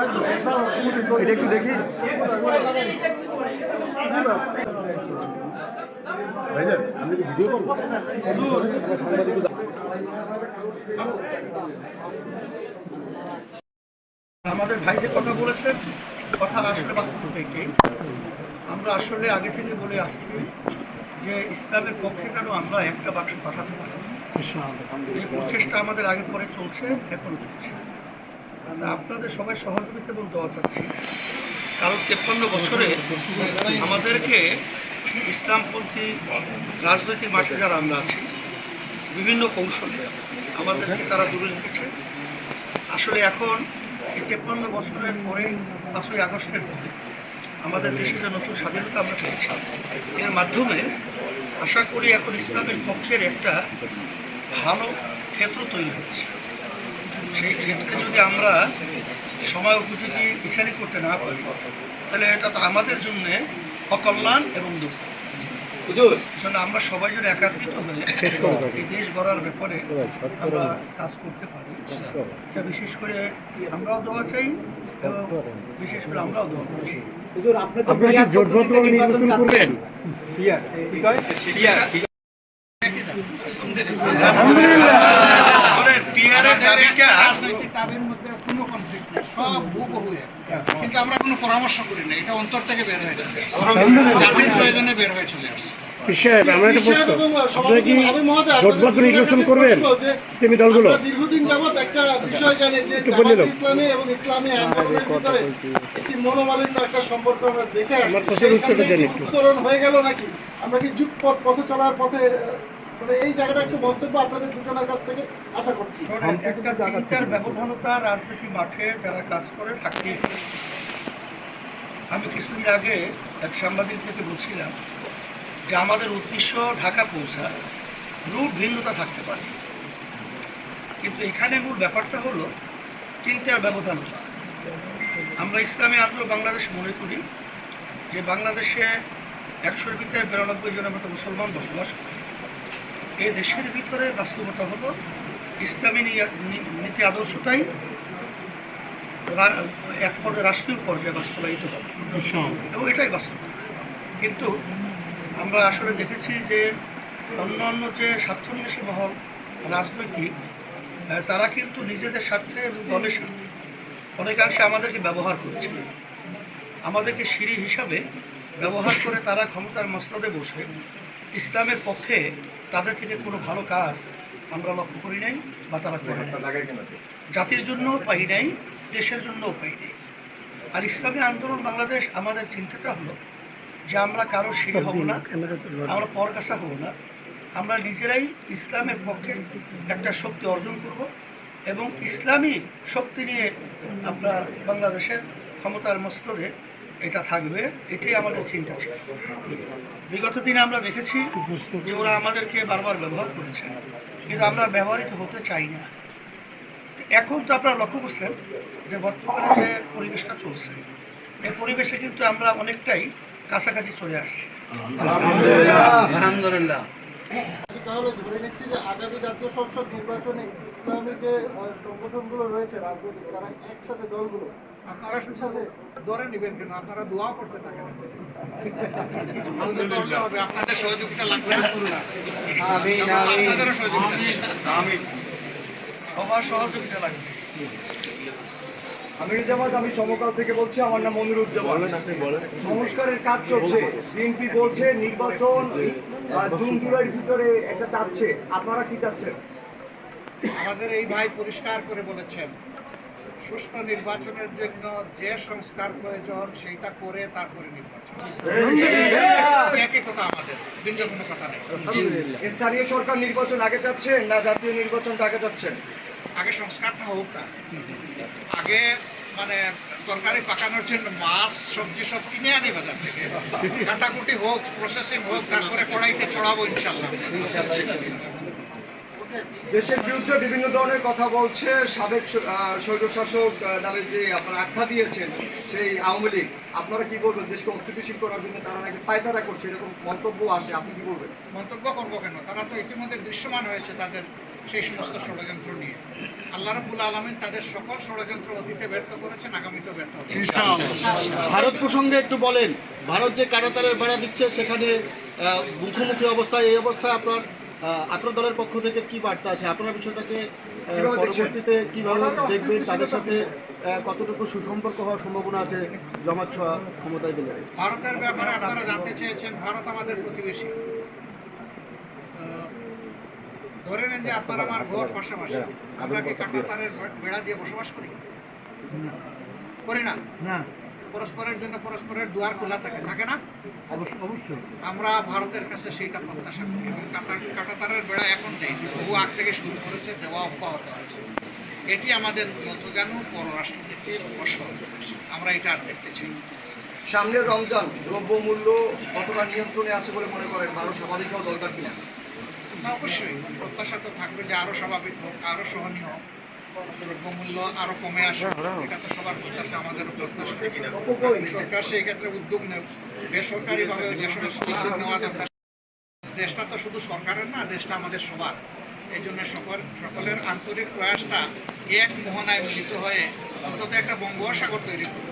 এটা একটু দেখি। ভাইজান আমি ভিডিও করব? সাংবাদিক আমাদের ভাই যে কথা বলেছেন কথা আসলে বাস্তব থেকে আমরা আসলে আগে থেকে বলে আসছি যে ইসলামের পক্ষে কেন আমরা একটা বাক্স পাঠাতে পারি এই প্রচেষ্টা আমাদের আগে পরে চলছে এখন চলছে। আপনাদের সবাই সহযোগিতা এবং দেওয়া চাচ্ছি কারণ তেপ্পান্ন বছরে আমাদেরকে ইসলামপন্থী রাজনৈতিক মাঠে যারা আমরা আছি, বিভিন্ন কৌশলে আমাদেরকে তারা দূরে রেখেছে। আসলে এখন এই তেপ্পান্ন বছরের পরে পাঁচই আগস্টের পরে আমাদের দেশে যে নতুন স্বাধীনতা আমরা পেয়েছি, এর মাধ্যমে আশা করি এখন ইসলামের পক্ষের একটা ভালো ক্ষেত্র তৈরি হচ্ছে। সেই ক্ষেত্রে যদি আমরা সময় উপযোগী বিচারি করতে না পারি তাহলে এটা তো আমাদের জন্য অকল্যাণ এবং দুঃখ। আমরা সবাই যদি একাত্রিত হয়ে এই দেশ গড়ার ব্যাপারে আমরা কাজ করতে পারি। এটা বিশেষ করে আমরাও দোয়া চাই এবং বিশেষ করে আমরাও দোয়া করছি আপনারা পিয়ারের দাবিটা রাজনৈতিক মধ্যে কোনো কনফ্লিক্ট নেই সব হুবহু কিন্তু আমরা কোনো পরামর্শ করি না এটা অন্তর থেকে বের হয়ে চলে জাতির প্রয়োজনে বের হয়ে চলে আসছে। সাহেব আমার একটা প্রশ্ন। আপনারা কি জোটবদ্ধ নির্বাচন করবেন ইসলামী দলগুলো? আমরা দীর্ঘদিন যাবৎ একটা বিষয় জানি যে একটু বলে জামাত দাও। ইসলামী এবং ইসলামী আন্দোলনের ভিতরে একটি মনোমালিন্য একটা সম্পর্ক আমরা দেখে আসছি। উত্তরণ হয়ে গেল নাকি? আমরা কি যুগ পথ পথে চলার পথে এই জায়গাটা একটু মন্তব্য আপনাদের দুজনের কাছ থেকে আশা করছি। একটা ব্যবধানতা রাজনীতি মাঠে যারা কাজ করে আমি কিছুদিন আগে এক সাংবাদিক থেকে বলছিলাম যে আমাদের উদ্দেশ্য ঢাকা পৌঁছা রুট ভিন্নতা থাকতে পারে। কিন্তু এখানে মূল ব্যাপারটা হলো চিন্তার ব্যবধানতা। আমরা ইসলামী আন্দোলন বাংলাদেশ মনে করি যে বাংলাদেশে একশোর ভিতরে বিরানব্বই জনের মতো মুসলমান বসবাস করে। এই দেশের ভিতরে বাস্তবতা হলো ইসলামী নীতি আদর্শটাই এক পর্যায়ে রাষ্ট্রীয় পর্যায়ে বাস্তবায়িত হবে। এবং এটাই বাস্তব। কিন্তু আমরা আসলে দেখেছি যে অন্য অন্য যে স্বার্থন্বেষী মহল রাজনৈতিক তারা কিন্তু নিজেদের স্বার্থে এবং দলের স্বার্থে অনেকাংশে আমাদেরকে ব্যবহার করছে। আমাদেরকে সিঁড়ি হিসাবে ব্যবহার করে তারা ক্ষমতার মস্তদে বসে ইসলামের পক্ষে তাদের থেকে কোনো ভালো কাজ আমরা লক্ষ্য করি নাই বা তারা করে জাতির জন্য পাই নাই দেশের জন্যও পাই নাই। আর ইসলামী আন্দোলন বাংলাদেশ আমাদের চিন্তাটা হলো যে আমরা কারও সিঁড়ি হব না আমরা পরকাশা হব না। আমরা নিজেরাই ইসলামের পক্ষে একটা শক্তি অর্জন করব এবং ইসলামী শক্তি নিয়ে আপনার বাংলাদেশের ক্ষমতার মস্তদে এটা থাকবে এটাই আমাদের চিন্তা ছিল। বিগত দিনে আমরা দেখেছি যে ওরা আমাদেরকে বারবার ব্যবহার করেছে কিন্তু আমরা ব্যবহৃত হতে চাই না। এখন তো আপনারা লক্ষ্য করছেন যে বর্তমানে যে পরিবেশটা চলছে এই পরিবেশে কিন্তু আমরা অনেকটাই কাছাকাছি চলে আসছি। তাহলে ধরে নিচ্ছি যে আগামী জাতীয় সংসদ নির্বাচনে ইসলামী যে সংগঠনগুলো রয়েছে রাজনৈতিক তারা একসাথে দলগুলো আপনারা ধরে নেবেন কেন? আপনারা দোয়া করতে থাকেন। আপনাদের সহযোগিতা লাগবে আপনাদেরও সহযোগিতা আমি সবার সহযোগিতা লাগবে। আমির জামাত আমি সমকাল থেকে বলছি আমার নাম মনিরুজ্জামান। সংস্কারের কাজ চলছে। বিএনপি বলছে নির্বাচন জুন জুলাইয়ের ভিতরে একটা চাচ্ছে। আপনারা কি চাচ্ছেন? আমাদের এই ভাই পরিষ্কার করে বলেছেন সুষ্ঠু নির্বাচনের জন্য যে সংস্কার প্রয়োজন সেইটা করে তারপরে নির্বাচন। একই কথা আমাদের ভিন্ন কোনো কথা নেই। স্থানীয় সরকার নির্বাচন আগে চাচ্ছেন না জাতীয় নির্বাচনটা আগে চাচ্ছেন? আগে সংস্কারটা হোক না। আগে মানে তরকারি পাকানোর জন্য মাছ সবজি সব কিনে আনি বাজার থেকে। কাটাকুটি হোক প্রসেসিং হোক তারপরে কড়াইতে চড়াবো ইনশাল্লাহ। দেশের বিরুদ্ধে বিভিন্ন ধরনের কথা বলছে। সাবেক স্বৈরশাসক নামে যে আপনারা আখ্যা দিয়েছেন সেই আওয়ামী লীগ আপনারা কি বলবেন? দেশকে অস্থিতিশীল করার জন্য তারা নাকি পায়তারা করছে? এরকম মন্তব্য আসে। আপনি কি বলবেন? মন্তব্য করব কেন? তারা তো ইতিমধ্যে দৃশ্যমান হয়েছে তাদের সেই সমস্ত ষড়যন্ত্র নিয়ে। আল্লাহ রাবুল আলমিন তাদের সকল ষড়যন্ত্র অতীতে ব্যর্থ করেছেন আগামীতেও ব্যর্থ হবে ভারত প্রসঙ্গে একটু বলেন ভারত যে কারাতারের বেড়া দিচ্ছে সেখানে মুখোমুখি অবস্থায় এই অবস্থায় আপনার আপনার দলের পক্ষ থেকে কি বার্তা আছে? আপনারা বিষয়টাকে? পরবর্তীতে কীভাবে দেখবেন? তাদের সাথে কতটুকু সুসম্পর্ক হওয়ার সম্ভাবনা আছে? জমাত ছ- ক্ষমতায় গেলে। ভারতের ব্যাপারে আপনারা জানতে চেয়েছেন ভারত আমাদের প্রতিবেশী। ধরে নেন যে আপনার আমার ঘর পাশাপাশি। আমরা কি কাটাতারের বেড়া দিয়ে বসবাস করি? করি না? না। পরস্পরের জন্য পরস্পরের দুয়ার খোলা থাকে থাকে না? অবশ্যই আমরা ভারতের কাছে সেইটা প্রত্যাশা করি এবং কাতার কাটাতারের বেড়া এখন দেয় বহু আগ থেকে শুরু করেছে দেওয়া অব্যাহত আছে। এটি আমাদের নতজানু পররাষ্ট্রনীতির ফসল আমরা এটা আর দেখতে চাই। সামনের রমজান দ্রব্যমূল্য কতটা নিয়ন্ত্রণে আছে বলে মনে করেন? আরও স্বাভাবিক হওয়া দরকার কিনা? অবশ্যই প্রত্যাশা তো থাকবে যে আরও স্বাভাবিক হোক আরও সহনীয় হোক। দ্রব্যমূল্য আরও কমে আসে এটা তো সবার প্রত্যাশা আমাদের প্রত্যাশা সরকার। সেই ক্ষেত্রে উদ্যোগ নেব বেসরকারিভাবে যে সমস্ত উদ্যোগ নেওয়া দরকার দেশটা তো শুধু সরকারের না দেশটা আমাদের সবার। এই জন্য সকল সকলের আন্তরিক প্রয়াসটা এক মোহনায় মিলিত হয়ে অন্তত একটা বঙ্গোপসাগর তৈরি করবে